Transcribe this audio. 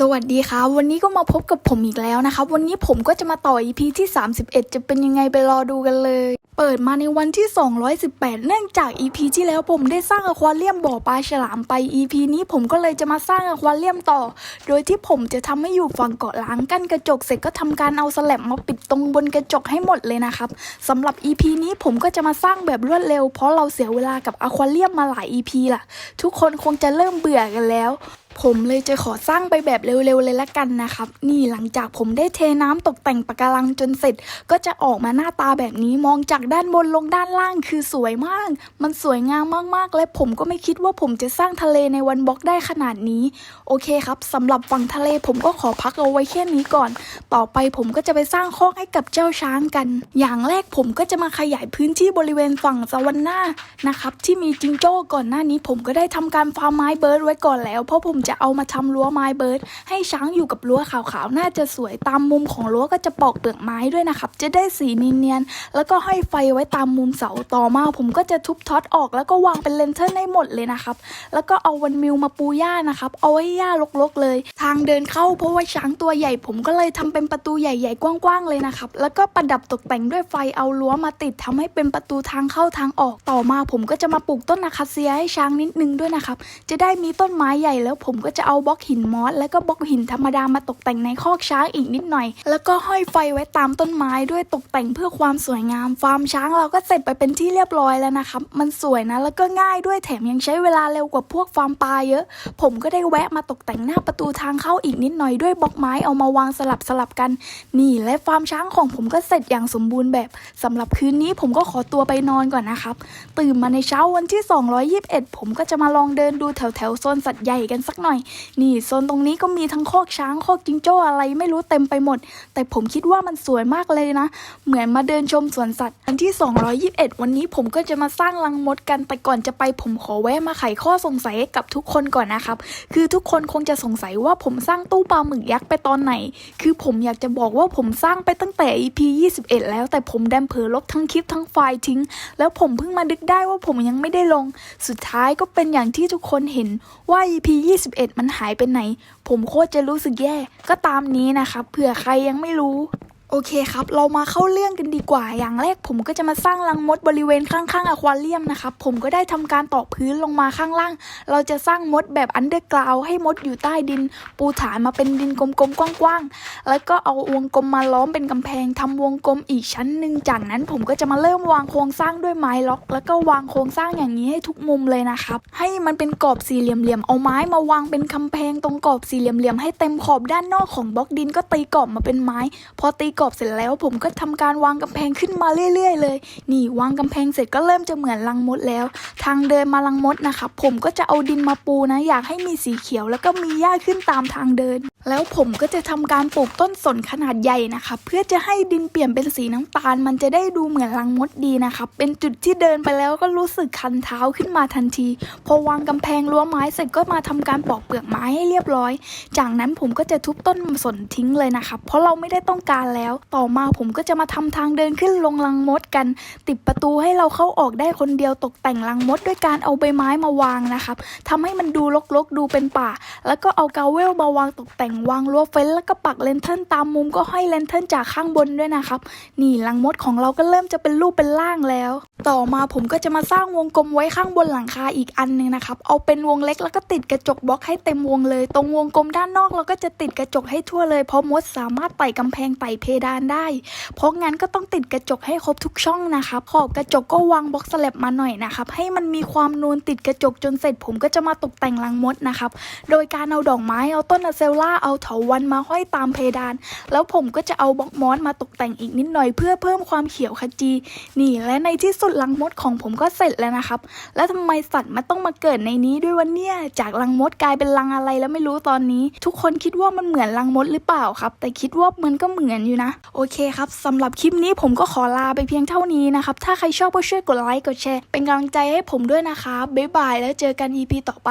สวัสดีครับวันนี้ก็มาพบกับผมอีกแล้วนะครับวันนี้ผมก็จะมาต่อ EP ที่ 31 จะเป็นยังไงไปรอดูกันเลย เปิดมาในวันที่ 218 เนื่องจาก EP ที่แล้วผมได้สร้างอควาเรียมบ่อปลาฉลามไป EP นี้ผมก็เลยจะมาสร้างอควาเรียมต่อ โดยที่ผมจะทำให้อยู่ฝั่งเกาะล้างกั้นกระจกเสร็จก็ทำการเอาสแลบมาปิดตรงบนกระจกให้หมดเลยนะครับสำหรับ EP นี้ผมก็จะมาสร้างแบบรวดเร็ว เพราะเราเสียเวลากับอควาเรียมมาหลาย EP ล่ะ ทุกคนคงจะเริ่มเบื่อกันแล้ว ผมเลยจะขอสร้างไปแบบเร็วๆเลยละกันนะครับ นี่หลังจากผมได้เทน้ำตกแต่งปะการังจนเสร็จ ก็จะออกมาหน้าตาแบบนี้มองจากด้านบนลงด้านล่างคือสวยมาก มันสวยงามมากๆ และผมก็ไม่คิดว่าผมจะสร้างทะเลในวันบล็อกได้ขนาดนี้ โอเคครับสำหรับฝั่งทะเลผมก็ขอพักเอาไว้แค่นี้ก่อน ต่อไปผมก็จะไปสร้างคอกให้กับเจ้าช้างกัน อย่างแรกผมก็จะมาขยายพื้นที่บริเวณฝั่งสวรรค์หน้านะครับที่มีจิงโจ้ก่อนหน้านี้ผมก็ได้ทำการฟาร์มไม้เบิร์ดไว้ก่อนแล้วเพราะผมจะเอามาทำรั้วไม้เบิร์ดให้ช้างอยู่กับรั้วขาวๆ น่าจะสวยตามมุมของรั้วก็จะปอกเปลือกไม้ด้วยนะครับ จะได้สีเนียนๆ แล้วก็ให้อยไฟไว้ตามมุมเสาต่อมา ผมก็จะทุบท็อตออกแล้วก็วางเป็นเลนเทอร์ให้หมดเลยนะครับ แล้วก็เอาวันมิวมาปูหญ้านะครับ เอาไว้หญ้ารกๆเลย ทางเดินเข้าเพราะว่าช้างตัวใหญ่ ผมก็เลยทำเป็นประตูใหญ่ๆ กว้างๆ เลยนะครับ แล้วก็ประดับตกแต่งด้วยไฟเอารั้วมาติดทำให้เป็นประตูทางเข้าทางออก ต่อมาผมก็จะมาปลูกต้นอะคาเซียให้ช้างนิดนึงด้วยนะครับ จะได้มีต้นไม้ใหญ่แล้วผมก็จะเอาบล็อกหินมอสแล้วก็บล็อกหินธรรมดามาตกแต่งในคอกช้างอีกนิดหน่อย แล้วก็ห้อยไฟไว้ตามต้นไม้ด้วยตกแต่งเพื่อความสวยงามฟาร์มช้างเราก็เสร็จไปเป็นที่เรียบร้อยแล้วนะครับมันสวยนะแล้วก็ง่ายด้วยแถมยังใช้เวลาเร็วกว่าพวกฟาร์มปลาเยอะ ผมก็ได้แวะมาตกแต่งหน้าประตูทางเข้าอีกนิดหน่อยด้วยบล็อกไม้เอามาวางสลับสลับกัน นี่และฟาร์มช้างของผมก็เสร็จอย่างสมบูรณ์แบบสำหรับคืนนี้ผมก็ขอตัวไปนอนก่อนนะครับ ตื่นมาในเช้าวันที่ 221 ผมก็จะมาลองเดินดูแถวแถวโซนสัตว์ใหญ่กันสักหน่อยนี่โซนตรงนี้ก็มีทั้งคอกช้างคอกจิงโจ้อะไรไม่รู้เต็มไปหมด แต่ผมคิดว่ามันสวยมากเลยนะ เหมือนมาเดินชมสวนสัตว์วันที่ 221 วันนี้ผมก็จะมาสร้างรังมดกัน แต่ก่อนจะไปผมขอแวะมาไขข้อสงสัยกับทุกคนก่อนนะครับ คือทุกคนคงจะสงสัยว่าผมสร้างตู้ปลาหมึกยักษ์ไปตอนไหน คือผมอยากจะบอกว่าผมสร้างไปตั้งแต่ EP 21 แล้ว แต่ผมดันเผลอลบทั้งคลิปทั้งไฟล์ทิ้ง แล้วผมเพิ่งมาดึกได้ว่าผมยังไม่ได้ลง สุดท้ายก็เป็นอย่างที่ทุกคนเห็นว่า EP 91 มันหายไปไหน ผมโคตรจะรู้สึกแย่ ก็ตามนี้นะครับเผื่อใครยังไม่รู้ โอเคครับ เรามาเข้าเรื่องกันดีกว่า อย่างแรกผมก็จะมาสร้างรังมดบริเวณข้างๆอควาเรียมนะครับ ผมก็ได้ทำการต่อพื้นลงมาข้างล่าง เราจะสร้างมดแบบอันเดอร์กราวให้มดอยู่ใต้ดิน ปูฐานมาเป็นดินกลมๆกว้างๆ แล้วก็เอาวงกลมมาล้อมเป็นกำแพงทำวงกลมอีกชั้นหนึ่งจากนั้นผมก็จะมาเริ่มวางโครงสร้างด้วยไม้ล็อก แล้วก็วางโครงสร้างอย่างนี้ให้ทุกมุมเลยนะครับ ให้มันเป็นกรอบสี่เหลี่ยมๆ เอาไม้มาวางเป็นกำแพงตรงกรอบสี่เหลี่ยมๆให้เต็มขอบด้านนอกของบล็อกดินก็ตีกรอบมาเป็นไม้ พอตีกรอบเสร็จแล้ว ผมก็ทำการวางกำแพงขึ้นมาเรื่อย ๆ เลย นี่วางกำแพงเสร็จก็เริ่มจะเหมือนลังมดแล้ว ทางเดินมาลังมดนะครับผมก็จะเอาดินมาปูนะ อยากให้มีสีเขียว แล้วก็มีหญ้าขึ้นตามทางเดิน แล้วผมก็จะทำการปลูกต้นสนขนาดใหญ่นะครับเพื่อจะให้ดินเปลี่ยนเป็นสีน้ำตาล มันจะได้ดูเหมือนรังมดดีนะครับเป็นจุดที่เดินไปแล้วก็รู้สึกคันเท้าขึ้นมาทันที พอวางกำแพงรั้วไม้เสร็จก็มาทำการปอกเปลือกไม้ให้เรียบร้อย จากนั้นผมก็จะทุบต้นสนทิ้งเลยนะครับเพราะเราไม่ได้ต้องการแล้ว ต่อมาผมก็จะมาทำทางเดินขึ้นลงรังมดกัน ติดประตูให้เราเข้าออกได้คนเดียวตกแต่งรังมดด้วยการเอาใบไม้มาวางนะครับทำให้มันดูรกๆดูเป็นป่า แล้วก็เอากาเวลมาวางตกแต่งวางรั้วเฟ้นแล้วก็ปักเลนเทิลตามมุมก็ให้เลนเทิลจากข้างบนด้วยนะครับ นี่รังมดของเราก็เริ่มจะเป็นรูปเป็นร่างแล้ว ต่อมาผมก็จะมาสร้างวงกลมไว้ข้างบนหลังคาอีกอันหนึงนะครับ เอาเป็นวงเล็กแล้วก็ติดกระจกบล็อกให้เต็มวงเลย ตรงวงกลมด้านนอกเราก็จะติดกระจกให้ทั่วเลย เพราะมดสามารถไต่กำแพงไต่เพดานได้ เพราะงั้นก็ต้องติดกระจกให้ครบทุกช่องนะครับ ขอบกระจกก็วางบล็อกสแลบมาหน่อยนะครับ ให้มันมีความนูนติดกระจกจนเสร็จ ผมก็จะมาตกแต่งรังมดนะครับ โดยการเอาดอกไม้ เอาต้นอะเซลล่าเอาเถาวันมาห้อยตามเพดาน แล้วผมก็จะเอาบล็อกมอสมาตกแต่งอีกนิดหน่อยเพื่อเพิ่มความเขียวขจี นี่และในที่สุดรังมดของผมก็เสร็จแล้วนะครับ แล้วทำไมสัตว์มันต้องมาเกิดในนี้ด้วยวะเนี่ย จากรังมดกลายเป็นรังอะไรแล้วไม่รู้ตอนนี้ ทุกคนคิดว่ามันเหมือนรังมดหรือเปล่าครับ แต่คิดว่ามันก็เหมือนอยู่นะ โอเคครับสำหรับคลิปนี้ผมก็ขอลาไปเพียงเท่านี้นะครับถ้าใครชอบก็ช่วยกดไลค์กดแชร์เป็นกำลังใจให้ผมด้วยนะครับบ๊ายบายแล้วเจอกัน EP ต่อไป